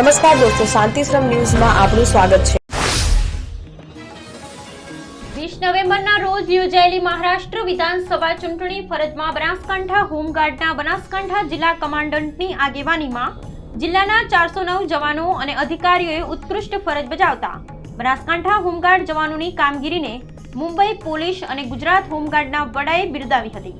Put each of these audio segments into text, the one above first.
નમસ્કાર દોસ્તો, શાંતિશ્રમ ન્યૂઝમાં આપનું સ્વાગત છે. વીસ નવેમ્બરના રોજ યોજાયેલી મહારાષ્ટ્ર વિધાનસભા ચૂંટણી ફરજમાં બનાસકાંઠા હોમગાર્ડના બનાસકાંઠા જિલ્લા કમાન્ડન્ટની આગેવાનીમાં જિલ્લાના ચારસો નવ જવાનો અને અધિકારીઓએ ઉત્કૃષ્ટ ફરજ બજાવતા બનાસકાંઠા હોમગાર્ડ જવાનોની કામગીરીને મુંબઈ પોલીસ અને ગુજરાત હોમગાર્ડના વડાએ બિરદાવી હતી.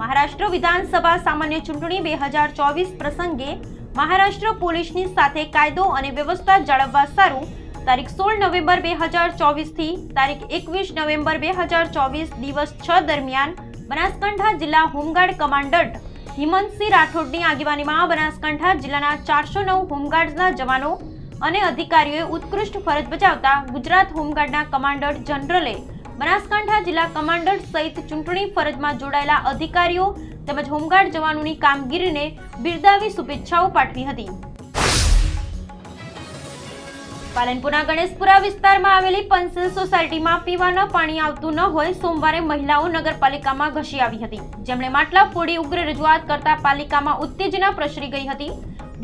મહારાષ્ટ્ર વિધાનસભા સામાન્ય ચૂંટણી બે હજાર ચોવીસ પ્રસંગે મહારાષ્ટ્ર પોલીસની સાથે કાયદો અને વ્યવસ્થા જાળવવા સારું તારીખ સોળ નવેમ્બર બે હજાર ચોવીસથી તારીખ એકવીસ નવેમ્બર બે હજાર ચોવીસ દિવસ છ દરમિયાન બનાસકાંઠા જિલ્લા હોમગાર્ડ કમાન્ડન્ટ હિમંતસિંહ રાઠોડની આગેવાનીમાં બનાસકાંઠા જિલ્લાના ચારસો નવ હોમગાર્ડના જવાનો અને અધિકારીઓએ ઉત્કૃષ્ટ ફરજ બજાવતા ગુજરાત હોમગાર્ડના કમાન્ડન્ટ જનરલે બનાસકાંઠા જિલ્લા કમાન્ડર સહિત ચૂંટણી ફરજમાં જોડાયેલા અધિકારીઓ તેમજ હોમગાર્ડ જવાનોની કામગીરીને બિરદાવી શુભેચ્છાઓ પાઠવી હતી. પાલનપુરના ગણેશપુરા વિસ્તારમાં આવેલી પંસલ સોસાયટીમાં પીવાના પાણી આવતું ન હોય સોમવારે મહિલાઓ નગરપાલિકામાં ઘસી આવી હતી. જેમણે માટલા ફોડી ઉગ્ર રજૂઆત કરતા પાલિકામાં ઉત્તેજના પ્રસરી ગઈ હતી.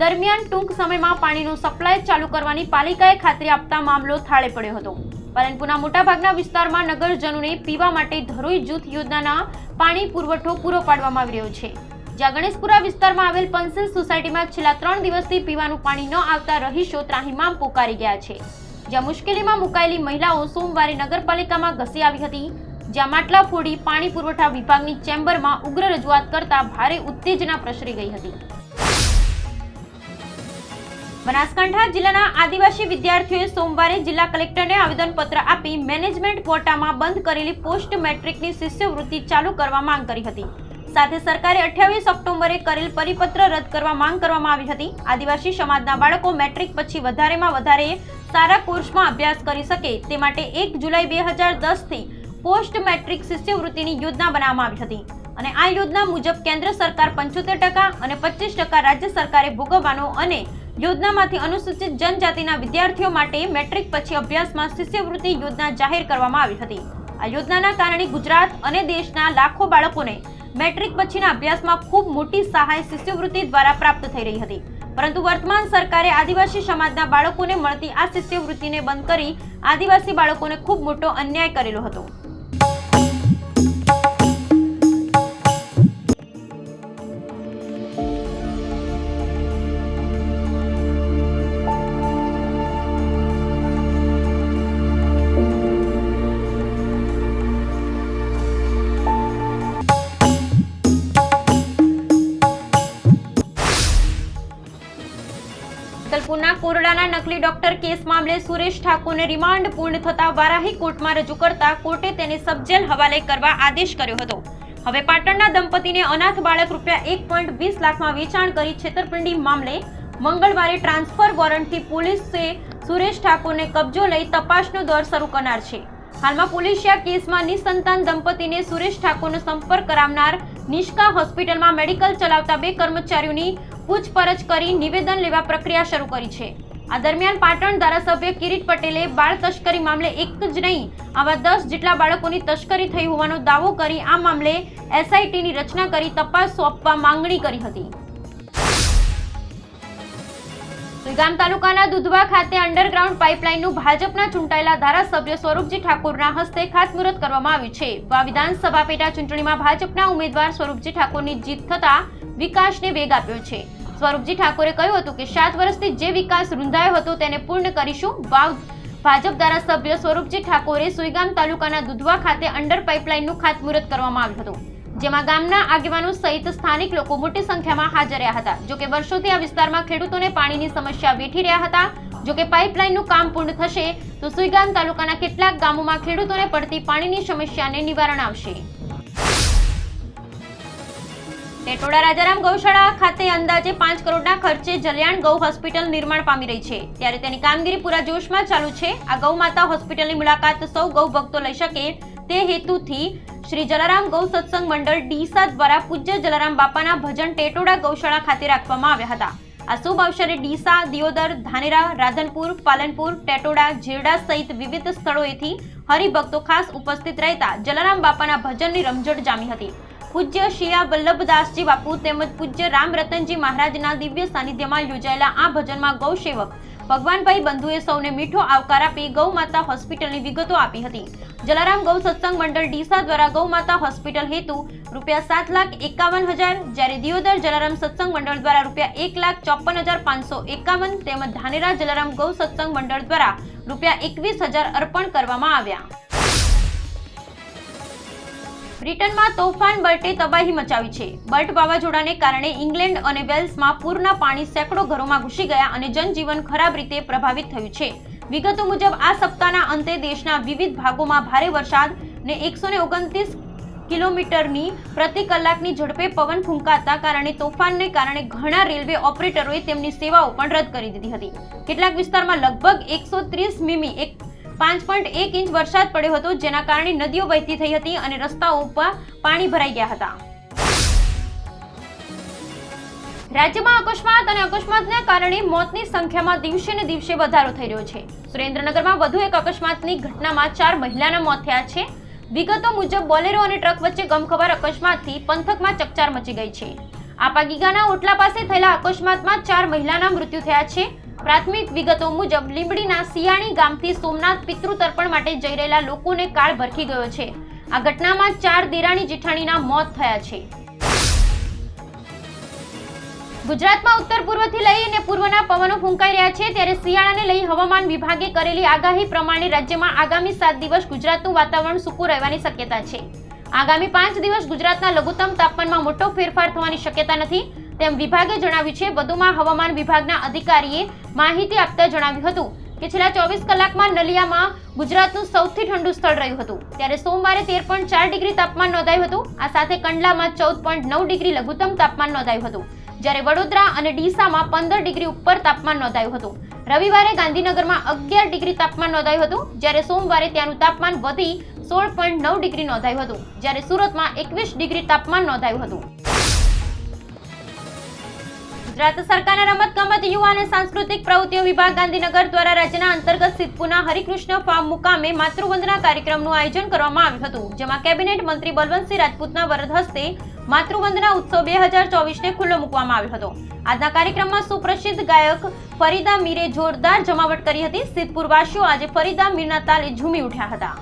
દરમિયાન ટૂંક સમયમાં પાણીનો સપ્લાય ચાલુ કરવાની પાલિકાએ ખાતરી આપતા મામલો થાળે પડ્યો હતો. પાલનપુરના મોટાભાગના વિસ્તારમાં નગરજનોને પીવા માટે ધરોઈ જૂથ યોજનાના પાણી પુરવઠો પૂરો પાડવામાં આવી રહ્યો છે. જ્યાં ગણેશપુરા વિસ્તારમાં આવેલ પંસલ સોસાયટીમાં છેલ્લા ત્રણ દિવસથી પીવાનું પાણી ન આવતા રહીશો ત્રાહિમામ પોકારી ગયા છે. જ્યાં મુશ્કેલીમાં મુકાયેલી મહિલાઓ સોમવારે નગરપાલિકામાં ઘસી આવી હતી, જ્યાં માટલા ફોડી પાણી પુરવઠા વિભાગની ચેમ્બરમાં ઉગ્ર રજૂઆત કરતા ભારે ઉત્તેજના પ્રસરી ગઈ હતી. બનાસકાંઠા જિલ્લાના આદિવાસી વિદ્યાર્થીઓએ સોમવારે જિલ્લા કલેક્ટરને આવેદનપત્ર આપી મેનેજમેન્ટ કોટામાં બંધ કરેલી પોસ્ટ મેટ્રિકની શિષ્યવૃત્તિ ચાલુ કરવા માંગ કરી હતી. સાથે સરકારે અઠ્યાવીસ ઓક્ટોબરે કરેલ પરિપત્ર રદ કરવા માંગ કરવામાં આવી હતી. આદિવાસી સમાજના બાળકો મેટ્રિક પછી વધારેમાં વધારે સારા કોર્સમાં અભ્યાસ કરી શકે તે માટે એક જુલાઈ બે હજાર દસથી પોસ્ટ મેટ્રિક શિષ્યવૃત્તિની યોજના બનાવવામાં આવી હતી. અને આ યોજના મુજબ કેન્દ્ર સરકાર પંચોતેર ટકા અને પચીસ ટકા રાજ્ય સરકારે ભોગવવાનો અને યોજનામાંથી અનુસૂચિત જનજાતિના વિદ્યાર્થીઓ માટે મેટ્રિક પછી અભ્યાસમાં શિષ્યવૃત્તિ યોજના જાહેર કરવામાં આવી હતી. આ યોજનાના કારણે ગુજરાત અને દેશના લાખો બાળકોને મેટ્રિક પછીના અભ્યાસમાં ખૂબ મોટી સહાય શિષ્યવૃત્તિ દ્વારા પ્રાપ્ત થઈ રહી હતી. પરંતુ વર્તમાન સરકારે આદિવાસી સમાજના બાળકોને મળતી આ શિષ્યવૃત્તિને બંધ કરી આદિવાસી બાળકોને ખૂબ મોટો અન્યાય કરેલો હતો. જગદલપુરના નકલી ડોક્ટર કેસ મામલે સુરેશ ઠાકોરને રિમાન્ડ પૂર્ણ થતા વારાહી કોર્ટમાં રજૂ કરતા કોર્ટે તેને સબજેલ હવાલે કરવા આદેશ કર્યો હતો. હવે પાટણના દંપતીને અનાથ બાળક રૂપિયા એક પોઈન્ટ વીસ લાખમાં વેચાણ કરી છેતરપિંડી મામલે મંગળવારે ટ્રાન્સફર વોરંટથી પોલીસે સુરેશ ઠાકોરને કબજો લઈ તપાસનો દોર શરૂ કરનાર છે. હાલમાં પોલીસે આ કેસમાં નિસંતાન દંપતીને સુરેશ ઠાકોરનો સંપર્ક કરાવનાર નિષ્કા હોસ્પિટલમાં મેડિકલ ચલાવતા બે કર્મચારીઓની પૂછપરછ કરી નિવેદન લેવા પ્રક્રિયા શરૂ કરી છે. આ દરમિયાન પાટણ ધારાસભ્ય કિરીટ પટેલે બાળ તસ્કરી મામલે એક જ નહીં, આવા દસ જેટલા બાળકોની તસ્કરી થઈ હોવાનો દાવો કરી આ મામલે એસઆઈટીની રચના કરી તપાસ સોંપવા માંગણી કરી હતી. સુઈગામ તાલુકાના દુધવા ખાતે અંડરગ્રાઉન્ડ પાઇપલાઇનનું ભાજપના ચૂંટાયેલા ધારાસભ્ય સ્વરૂપજી ઠાકોરના હસ્તે ખાતમુહૂર્ત કરવામાં આવ્યું છે. વિધાનસભા પેટા ચૂંટણીમાં ભાજપના ઉમેદવાર સ્વરૂપજી ઠાકોરની જીત થતા વિકાસને વેગ આપ્યો છે. સ્વરૂપજી ઠાકોરે કહ્યું હતું કે સાત વર્ષથી જે વિકાસ રૂંધાયો હતો તેને પૂર્ણ કરીશું. વાવ. ભાજપ ધારાસભ્ય સ્વરૂપજી ઠાકોરે સુઈગામ તાલુકાના દુધવા ખાતે અંડર પાઇપલાઇનનું ખાતમુહૂર્ત કરવામાં આવ્યું હતું, જેમાં ગામના આગેવાનો સહિત સ્થાનિક લોકો મોટી સંખ્યામાં હાજર રહ્યા હતા. જોકે વર્ષોથી આ વિસ્તારમાં ખેડૂતોને પાણીની સમસ્યા વેઠી રહ્યા હતા. જોકે પાઇપલાઇનનું કામ પૂર્ણ થશે, તો સુઈગામ તાલુકાના કેટલાક ગામોમાં ખેડૂતોને પડતી પાણીની સમસ્યાને નિવારણ આવશે. ટેટોડા રાજારામ ગૌશાળા ખાતે અંદાજે પાંચ કરોડના ખર્ચે જલ્યાણ ગૌ હોસ્પિટલ નિર્માણ પામી રહી છે. ત્યારે તેની કામગીરી પૂરા જોશમાં ચાલુ છે. આ ગૌ માતા હોસ્પિટલની મુલાકાત સૌ ગૌ ભક્તો લઈ શકે તે હેતુથી શ્રી જલારામ ગૌ સત્સંગ મંડળ ડીસા દ્વારા પૂજ્ય જલારામ બાપાના ભજન ટેટોડા ગૌશાળા ખાતે રાખવામાં આવ્યા હતા. આ શુભ અવસરે ડીસા, દિયોદર, ધાનેરા, રાધનપુર, પાલનપુર, ટેટોડા, જેરડા સહિત વિવિધ સ્થળોએથી હરિભક્તો ખાસ ઉપસ્થિત રહેતા જલારામ બાપાના ભજનની રમઝટ જામી હતી. પૂજ્ય શિયા વલ્લભદાસજી બાપુ તેમજ પૂજ્ય રામ રતનજી મહારાજના દિવ્ય સાનિધ્યમાં યોજાયેલા આ ભજનમાં ગૌસેવક ભગવાનભાઈ બંધુએ સૌને મીઠો આવકાર આપી ગૌ માતા હોસ્પિટલની વિગતો આપી હતી. જલારામ ગૌ સત્સંગ મંડળ ડીસા દ્વારા ગૌ માતા હોસ્પિટલ હેતુ રૂપિયા સાત લાખ એકાવન હજાર, જ્યારે દિયોદર જલારામ સત્સંગ મંડળ દ્વારા રૂપિયા એક લાખ ચોપન હજાર પાંચસો એકાવન તેમજ ધાનેરા જલારામ ગૌ સત્સંગ મંડળ દ્વારા રૂપિયા એકવીસ હજાર અર્પણ કરવામાં આવ્યા. બ્રિટનમાં તોફાન બર્ટે તબાહી મચાવી છે. બર્ટ વાવાઝોડાને કારણે ઇંગ્લેન્ડ અને વેલ્સમાં પૂરના પાણી સેંકડો ઘરોમાં ઘૂસી ગયા અને જનજીવન ખરાબ રીતે પ્રભાવિત થયું છે. વિગતો મુજબ, આ સપ્તાહના અંતે દેશના વિવિધ ભાગોમાં ભારે વરસાદ ને એકસો ઓગણત્રીસ કિલોમીટરની પ્રતિ કલાકની ઝડપે પવન ફૂંકાતા કારણે તોફાનને કારણે ઘણા રેલવે ઓપરેટરોએ તેમની સેવાઓ પણ રદ કરી દીધી હતી. કેટલાક વિસ્તારમાં લગભગ એકસો ત્રીસ મીમી, એક પાંચ પોઈન્ટ એક ઇંચ વરસાદ પડ્યો હતો, જેના કારણે નદીઓ વહેતી થઈ હતી અને રસ્તાઓ ઉપર પાણી ભરાઈ ગયા હતા. રાજ્યમાં અકસ્માત અને અકસ્માતના કારણે મોતની સંખ્યામાં દિવસે ને દિવસે વધારો થઈ રહ્યો છે. સુરેન્દ્રનગરમાં વધુ એક અકસ્માતની ઘટનામાં ચાર મહિલાના મોત થયા છે. વિગતો મુજબ બોલેરો અને ટ્રક વચ્ચે ગમખબર અકસ્માતથી પંથકમાં ચકચાર મચી ગઈ છે. આપાગીગાના ઓટલા પાસે થયેલા અકસ્માતમાં ચાર મહિલાના મૃત્યુ થયા છે. પ્રાથમિક વિગતો મુજબ લીંબડીના સિયાણી ગામથી સોમનાથ પિતૃ તર્પણ માટે જઈ રહેલા લોકોને કાળ ભરખી ગયો છે. આ ઘટનામાં ચાર દેરાણી જેઠાણીના મોત થયા છે. ગુજરાતમાં ઉત્તર પૂર્વથી લઈ અને પૂર્વના પવનો ફૂંકાઈ રહ્યા છે ત્યારે શિયાળાને લઈ હવામાન વિભાગે કરેલી આગાહી પ્રમાણે રાજ્યમાં આગામી સાત દિવસ ગુજરાતનું વાતાવરણ સૂકું રહેવાની શક્યતા છે. આગામી પાંચ દિવસ ગુજરાતના લઘુત્તમ તાપમાનમાં મોટો ફેરફાર થવાની શક્યતા નથી. તેમ વિભાગે જણાવ્યું છે, વધુમાં હવામાન વિભાગના અધિકારીએ માહિતી આપતા જણાવ્યું હતું કે છેલ્લા ચોવીસ કલાકમાં નલિયામાં ગુજરાતનું સૌથી ઠંડુ સ્થળ રહ્યું હતું. ત્યારે સોમવારે તેર પોઈન્ટ ચાર ડિગ્રી તાપમાન નોંધાયું હતું. આ સાથે કંડલામાં ચૌદ પોઈન્ટ નવ ડિગ્રી લઘુત્તમ તાપમાન નોંધાયું હતું. જ્યારે વડોદરા અને ડીસામાં પંદર ડિગ્રી ઉપર તાપમાન નોંધાયું હતું. રવિવારે ગાંધીનગરમાં અગિયાર ડિગ્રી તાપમાન નોંધાયું હતું. જ્યારે સોમવારે ત્યાંનું તાપમાન વધી સોળ પોઈન્ટ નવ ડિગ્રી નોંધાયું હતું. જ્યારે સુરતમાં એકવીસ ડિગ્રી તાપમાન નોંધાયું હતું. ગુજરાત સરકારના રમતગમત યુવા અને સાંસ્કૃતિક પ્રવૃત્તિઓ વિભાગ ગાંધીનગર દ્વારા રાજ્યના અંતર્ગત સિદ્ધપુરના હરિકૃષ્ણ ફાર્મ મુકામે માતૃવંદના કાર્યક્રમનું આયોજન કરવામાં આવ્યું હતું, જેમાં કેબિનેટ મંત્રી બલવંતસિંહ રાજપૂતના વરદ હસ્તે માતૃવંદના ઉત્સવ બે હજાર ચોવીસને ખુલ્લો મૂકવામાં આવ્યો હતો. આજના કાર્યક્રમમાં સુપ્રસિદ્ધ ગાયક ફરીદા મીરે જોરદાર જમાવટ કરી હતી. સિદ્ધપુરવાસીઓ આજે ફરીદા મીરના તાલે ઝૂમી ઉઠ્યા હતા.